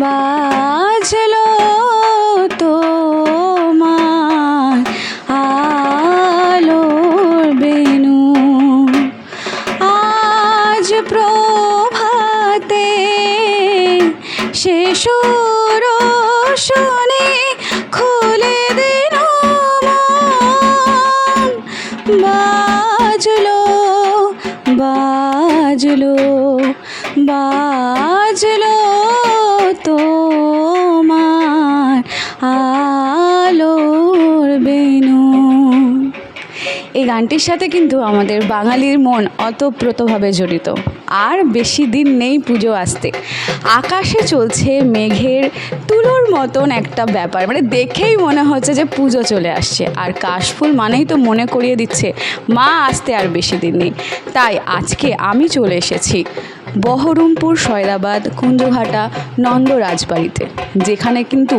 বাজলো তোমার আলোর বেনু আজ প্রভাতে সে বাজলো বাজলো তোমার আলোর বেনু এই গানটির সাথে কিন্তু আমাদের বাঙালির মন অতপ্রতভাবে জড়িত। আর বেশি দিন নেই পুজো আসতে। আকাশে চলছে মেঘের তুলোর মতন একটা ব্যাপার। মানে দেখেই মনে হচ্ছে যে পুজো চলে আসছে। আর কাশফুল মানেই তো মনে করিয়ে দিচ্ছে, মা আসতে আর বেশি দিন নেই। তাই আজকে আমি চলে এসেছি বহরমপুর সয়দাবাদ কুঞ্জঘাটা নন্দ রাজবাড়িতে। যেখানে কিন্তু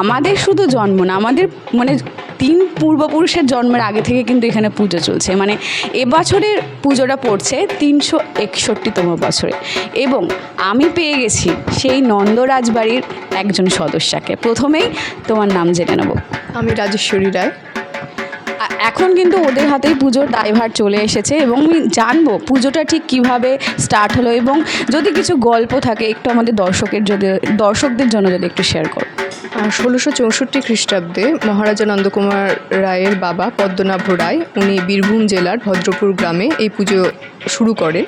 আমাদের শুধু জন্ম না, আমাদের মানে তিন পূর্বপুরুষের জন্মের আগে থেকে কিন্তু এখানে পুজো চলছে। মানে এবছরের পুজোটা পড়ছে তিনশো একষট্টিতম বছরে। এবং আমি পেয়ে গেছি সেই নন্দ রাজবাড়ির একজন সদস্যাকে। প্রথমেই তোমার নাম জেনে নেব। আমি রাজেশ্বরী রায়। এখন কিন্তু ওদের হাতেই পুজোর দায়ভার চলে এসেছে এবং আমি জানব পুজোটা ঠিক কীভাবে স্টার্ট হলো এবং যদি কিছু গল্প থাকে একটু আমাদের দর্শকের যদি দর্শকদের জন্য যদি একটু শেয়ার করো। ষোলোশো চৌষট্টি খ্রিস্টাব্দে মহারাজা নন্দকুমার রায়ের বাবা পদ্মনাভ রায়, উনি বীরভূম জেলার ভদ্রপুর গ্রামে এই পুজো শুরু করেন।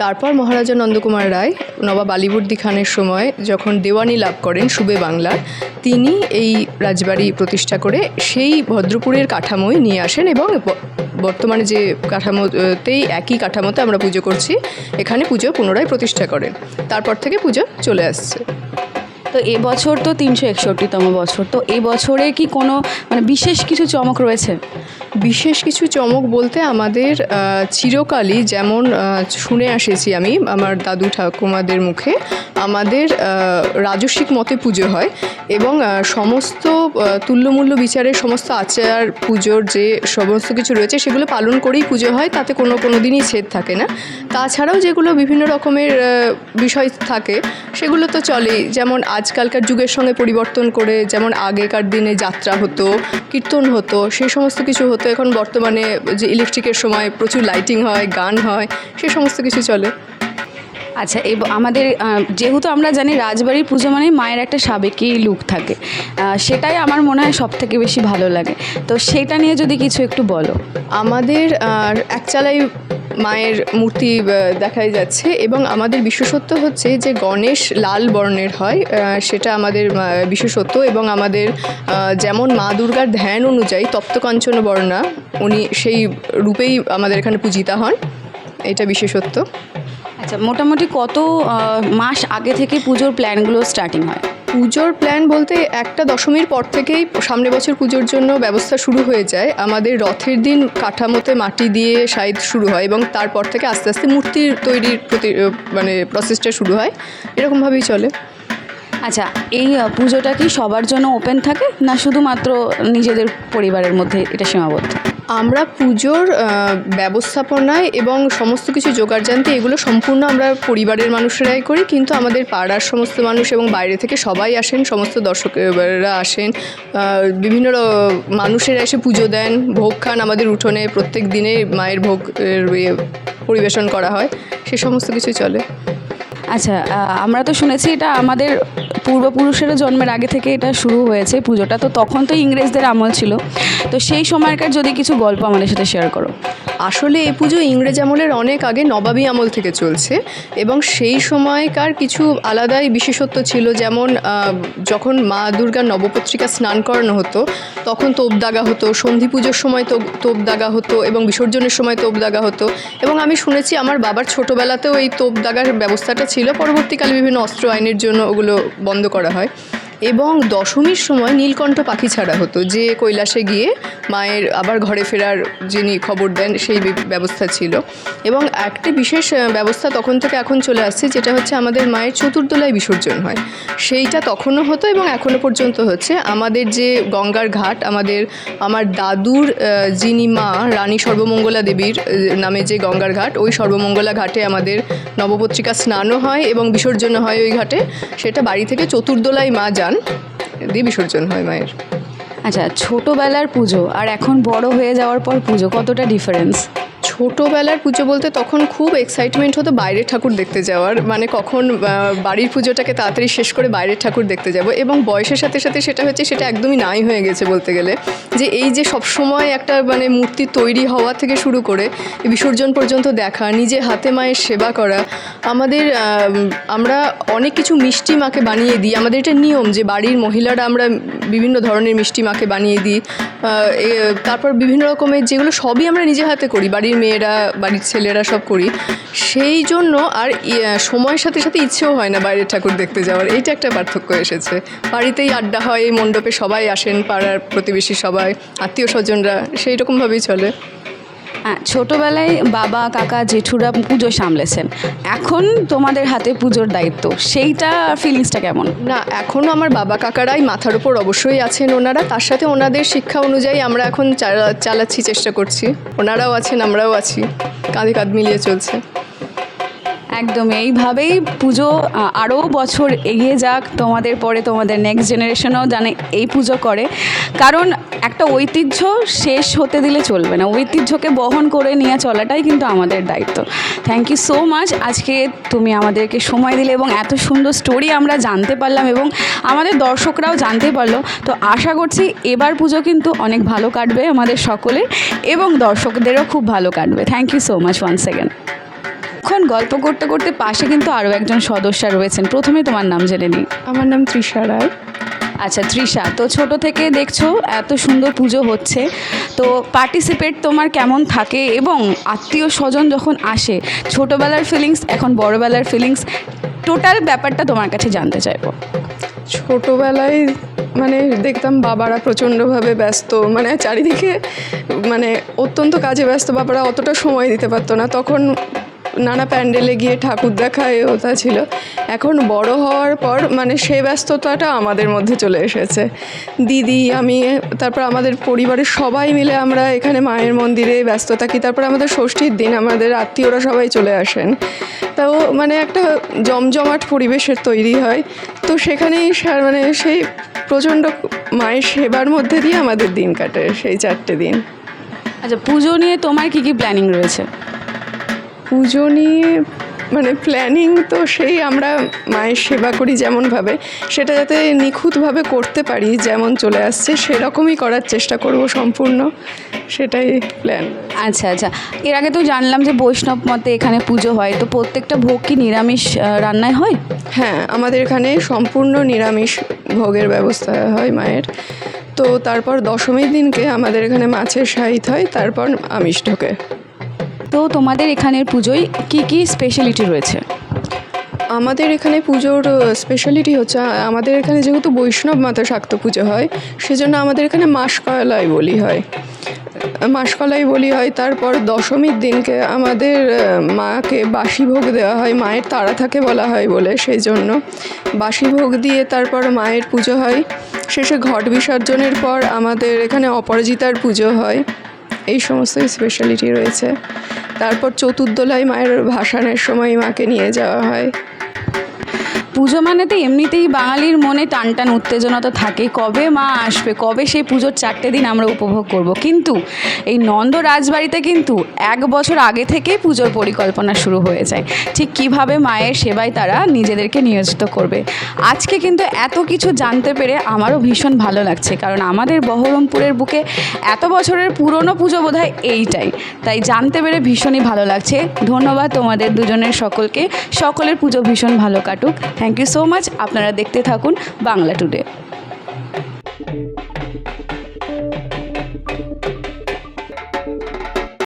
তারপর মহারাজা নন্দকুমার রায় নবাব আলিবর্দী খানের সময় যখন দেওয়ানি লাভ করেন সুবে বাংলার তিনি এই রাজবাড়ি প্রতিষ্ঠা করে সেই ভদ্রপুরের কাঠামোই নিয়ে আসেন এবং বর্তমানে যে কাঠামোতেই একই কাঠামোতে আমরা পুজো করছি, এখানে পুজো পুনরায় প্রতিষ্ঠা করেন। তারপর থেকে পুজো চলে আসছে। তো এবছর তো তিনশো একষট্টিতম বছর। তো এবছরে কি কোনো মানে বিশেষ কিছু চমক রয়েছে? বিশেষ কিছু চমক বলতে আমাদের চিরকালই যেমন শুনে আসেছি আমি আমার দাদু ঠাকুমাদের মুখে, আমাদের রাজস্বিক মতে পুজো হয় এবং সমস্ত তুল্যমূল্য বিচারের সমস্ত আচার পুজোর যে সমস্ত কিছু রয়েছে সেগুলো পালন করেই পুজো হয়, তাতে কোনো কোনো দিনই ছেদ থাকে না। তাছাড়াও যেগুলো বিভিন্ন রকমের বিষয় থাকে, সেগুলো তো চলেই। যেমন আজকালকার যুগের সঙ্গে পরিবর্তন করে, যেমন আগেকার দিনে যাত্রা হতো, কীর্তন হতো সেই সমস্ত কিছু হতো। এখন বর্তমানে যে ইলেকট্রিকের সময় প্রচুর লাইটিং হয় গান হয় সে সমস্ত কিছু চলে। আচ্ছা এব, আমাদের যেহেতু আমরা জানি রাজবাড়ির পুজো মানে মায়ের একটা সাবেকি লুক থাকে সেটাই আমার মনে হয় সব থেকে বেশি ভালো লাগে। তো সেটা নিয়ে যদি কিছু একটু বলো। আমাদের একচালাই মায়ের মূর্তি দেখাই যাচ্ছে এবং আমাদের বিশেষত্ব হচ্ছে যে গণেশ লাল বর্ণের হয় সেটা আমাদের বিশেষত্ব এবং আমাদের যেমন মা দুর্গার ধ্যান অনুযায়ী তপ্তকাঞ্চন বর্ণা, উনি সেই রূপেই আমাদের এখানে পূজিতা হন, এটা বিশেষত্ব আচ্ছা মোটামুটি কত মাস আগে থেকে পুজোর প্ল্যানগুলো স্টার্টিং হয়? পুজোর প্ল্যান বলতে একটা দশমীর পর থেকেই সামনে বছর পুজোর জন্য ব্যবস্থা শুরু হয়ে যায়। আমাদের রথের দিন কাঠামোতে মাটি দিয়ে সাইদ শুরু হয় এবং তারপর থেকে আস্তে আস্তে মূর্তির তৈরির প্রতি মানে প্রসেসটা শুরু হয়। এরকমভাবেই চলে। আচ্ছা এই পুজোটা কি সবার জন্য ওপেন থাকে না শুধুমাত্র নিজেদের পরিবারের মধ্যে এটা সীমাবদ্ধ? আমরা পুজোর ব্যবস্থাপনায় এবং সমস্ত কিছু জোগাড়জান্তি এগুলো সম্পূর্ণ আমরা পরিবারের মানুষেরাই করি, কিন্তু আমাদের পাড়ার সমস্ত মানুষ এবং বাইরে থেকে সবাই আসেন, সমস্ত দর্শকরা আসেন বিভিন্ন মানুষেরা এসে পুজো দেন, ভোগ খান আমাদের উঠোনে, প্রত্যেক দিনে মায়ের ভোগ পরিবেশন করা হয়, সে সমস্ত কিছু চলে। আচ্ছা আমরা তো শুনেছি এটা আমাদের পূর্বপুরুষেরও জন্মের আগে থেকে এটা শুরু হয়েছে, পুজোটা। তো তখন তো ইংরেজদের আমল ছিল। তো সেই সময়কার যদি কিছু গল্প আমাদের সাথে শেয়ার করো। আসলে এই পুজো ইংরেজ আমলের অনেক আগে নবাবী আমল থেকে চলছে, এবং সেই সময়কার কিছু আলাদাই বিশেষত্ব ছিল, যেমন যখন মা দুর্গার নবপত্রিকা স্নান করানো হতো, তখন তোপ দাগা হতো, সন্ধি পুজোর সময় তোপ তোপ দাগা হতো, এবং বিসর্জনের সময় তোপ দাগা হতো, এবং আমি শুনেছি আমার বাবার ছোটোবেলাতেও এই তোপ দাগার ব্যবস্থাটা ছিল, পরবর্তীকালে বিভিন্ন অস্ত্র আইনের জন্য ওগুলো বন্ধ করা হয়। এবং দশমীর সময় নীলকণ্ঠ পাখি ছাড়া হতো। যে কৈলাসে গিয়ে মায়ের আবার ঘরে ফেরার যিনি খবর দেন, সেই ব্যবস্থা ছিল। এবং একটি বিশেষ ব্যবস্থা তখন থেকে এখন চলে আসছে, যেটা হচ্ছে আমাদের মায়ের চতুর্দোলায় বিসর্জন হয়। সেইটা তখনও হতো এবং এখনও পর্যন্ত হচ্ছে। আমাদের যে গঙ্গার ঘাট, আমাদের, আমার দাদুর যিনি মা, রানী সর্বমঙ্গলা দেবীর নামে যে গঙ্গার ঘাট, ওই সর্বমঙ্গলা ঘাটে আমাদের নবপত্রিকা স্নানও হয় এবং বিসর্জন হয় ওই ঘাটে। সেটা বাড়ি থেকে চতুর্দোলায় মা যান দিয়ে বিসর্জন হয় মায়ের। আচ্ছা ছোটোবেলার পুজো আর এখন বড় হয়ে যাওয়ার পর পুজো কতটা ডিফারেন্স ছোটোবেলার পুজো বলতে তখন খুব এক্সাইটমেন্ট হতো বাইরের ঠাকুর দেখতে যাওয়ার। মানে কখন বাড়ির পুজোটাকে তাড়াতাড়ি শেষ করে বাইরের ঠাকুর দেখতে যাব এবং বয়সের সাথে সাথে সেটা হচ্ছে সেটা একদমই নাই হয়ে গেছে বলতে গেলে। যে এই যে সবসময় একটা মানে মূর্তি তৈরি হওয়া থেকে শুরু করে বিসর্জন পর্যন্ত দেখা, নিজে হাতে মায়ের সেবা করা, আমাদের আমরা অনেক কিছু মিষ্টি মাকে বানিয়ে দিই। আমাদের এটা নিয়ম যে বাড়ির মহিলারা আমরা বিভিন্ন ধরনের মিষ্টি মাকে বানিয়ে দিই। তারপর বিভিন্ন রকমের যেগুলো সবই আমরা নিজে হাতে করি, বাড়ির মেয়েরা বাড়ির ছেলেরা সব করি। সেই জন্য আর সময়ের সাথে সাথে ইচ্ছেও হয় না বাইরের ঠাকুর দেখতে যাওয়ার। এইটা একটা পার্থক্য এসেছে। বাড়িতেই আড্ডা হয় এই মণ্ডপে সবাই আসেন, পাড়ার প্রতিবেশী সবাই, আত্মীয় স্বজনরা, সেই রকমভাবেই চলে। হ্যাঁ ছোটোবেলায় বাবা, কাকা, জেঠুরা পুজো সামলেছেন। এখন তোমাদের হাতে পুজোর দায়িত্ব। সেইটা ফিলিংসটা কেমন? না এখনও আমার বাবা, কাকারাই মাথার উপর অবশ্যই আছেন ওনারা। তার সাথে ওনাদের শিক্ষা অনুযায়ী আমরা এখন চালা- চালাচ্ছি, চেষ্টা করছি। ওনারাও আছেন, আমরাও আছি। কাঁধে কাঁধ মিলিয়ে চলছে। একদম, এইভাবেই পুজো আরও বছর এগিয়ে যাক, তোমাদের পরে তোমাদের নেক্সট জেনারেশনও জানে এই পুজো করে। কারণ একটা ঐতিহ্য শেষ হতে দিলে চলবে না। ঐতিহ্যকে বহন করে নিয়ে চলাটাই কিন্তু আমাদের দায়িত্ব। থ্যাংক ইউ সো মাচ আজকে তুমি আমাদেরকে সময় দিলে এবং এত সুন্দর স্টোরি আমরা জানতে পারলাম এবং আমাদের দর্শকরাও জানতে পারল। তো আশা করছি এবার পুজো কিন্তু অনেক ভালো কাটবে আমাদের সকলের এবং দর্শকদেরও খুব ভালো কাটবে। Thank you so much one second এখন গল্প করতে করতে পাশে কিন্তু আরও একজন সদস্যা রয়েছেন। প্রথমে তোমার নাম জেনে নিই। আমার নাম তৃষা রায়। আচ্ছা তৃষা তো ছোট থেকে দেখছ এত সুন্দর পুজো হচ্ছে। তো পার্টিসিপেট তোমার কেমন থাকে এবং আত্মীয় স্বজন যখন আসে ছোটোবেলার ফিলিংস এখন বড়োবেলার ফিলিংস টোটাল ব্যাপারটা তোমার কাছে জানতে চাইব। ছোটোবেলায় মানে দেখতাম বাবারা প্রচণ্ডভাবে ব্যস্ত মানে চারিদিকে মানে অত্যন্ত কাজে ব্যস্ত বাবারা অতটা সময় দিতে পারতো না। তখন নানা প্যান্ডেলে গিয়ে ঠাকুর দেখা ওটা ছিল। এখন বড় হওয়ার পর মানে সেই ব্যস্ততাটা আমাদের মধ্যে চলে এসেছে। দিদি, আমি, তারপর আমাদের পরিবারের সবাই মিলে আমরা এখানে মায়ের মন্দিরে ব্যস্ত থাকি। তারপর আমাদের ষষ্ঠীর দিন, আমাদের আত্মীয়রা সবাই চলে আসেন। তাও মানে একটা জমজমাট পরিবেশের তৈরি হয়। তো সেখানেই মানে সেই প্রচণ্ড মায়ের সেবার মধ্যে দিয়ে আমাদের দিন কাটে, সেই চারটে দিন। আচ্ছা পুজো নিয়ে তোমার কি কি প্ল্যানিং রয়েছে? পুজো নিয়ে মানে প্ল্যানিং তো সেই আমরা মায়ের সেবা করি যেমনভাবে। সেটা যাতে নিখুঁতভাবে করতে পারি যেমন চলে আসছে সেরকমই করার চেষ্টা করব সম্পূর্ণ। সেটাই প্ল্যান আচ্ছা আচ্ছা। এর আগে তো জানলাম যে বৈষ্ণব মতে এখানে পুজো হয়। তো প্রত্যেকটা ভোগ কি নিরামিষ রান্নায় হয়? হ্যাঁ আমাদের এখানে সম্পূর্ণ নিরামিষ ভোগের ব্যবস্থা হয় মায়ের। তো তারপর দশমীর দিনকে আমাদের এখানে মাছের সাহিত হয় তারপর আমিষ ঢোকে। তো তোমাদের এখানের পুজোয় কি কি স্পেশালিটি রয়েছে? আমাদের এখানে পুজোর স্পেশালিটি হচ্ছে আমাদের এখানে যেহেতু বৈষ্ণব মাতা শাক্ত পুজো হয়, সেজন্য আমাদের এখানে মাসকলাই বলি হয়। মাসকলাই বলি হয়, তারপর দশমীর দিনকে আমাদের মাকে বাসি ভোগ দেওয়া হয়, মায়ের তাড়া থাকে বলা হয় বলে সেই জন্য বাসি ভোগ দিয়ে তারপর মায়ের পুজো হয়। শেষে ঘট বিসর্জনের পর আমাদের এখানে অপরাজিতার পুজো হয়। এই সমস্ত স্পেশালিটি রয়েছে। তারপর চতুর্দোলায় মায়ের ভাসানের সময় মাকে নিয়ে যাওয়া হয়। পুজো মানে তো এমনিতেই বাঙালির মনে টান টান উত্তেজনা তো থাকে কবে মা আসবে, কবে সেই পুজোর চারটে দিন আমরা উপভোগ করব। কিন্তু এই নন্দ রাজবাড়িতে কিন্তু এক বছর আগে থেকে পুজোর পরিকল্পনা শুরু হয়ে যায়। ঠিক কীভাবে মায়ের সেবায় তারা নিজেদেরকে নিয়োজিত করবে? আজকে কিন্তু এত কিছু জানতে পেরে আমারও ভীষণ ভালো লাগছে। কারণ আমাদের বহরমপুরের বুকে এত বছরের পুরনো পুজো বোধহয় এইটাই। তাই জানতে পেরে ভীষণই ভালো লাগছে। ধন্যবাদ তোমাদের দুজনের সকলকে। সকলের পুজো ভীষণ ভালো কাটুক। থ্যাংক ইউ সো মাচ আপনারা দেখতে থাকুন বাংলা টুডে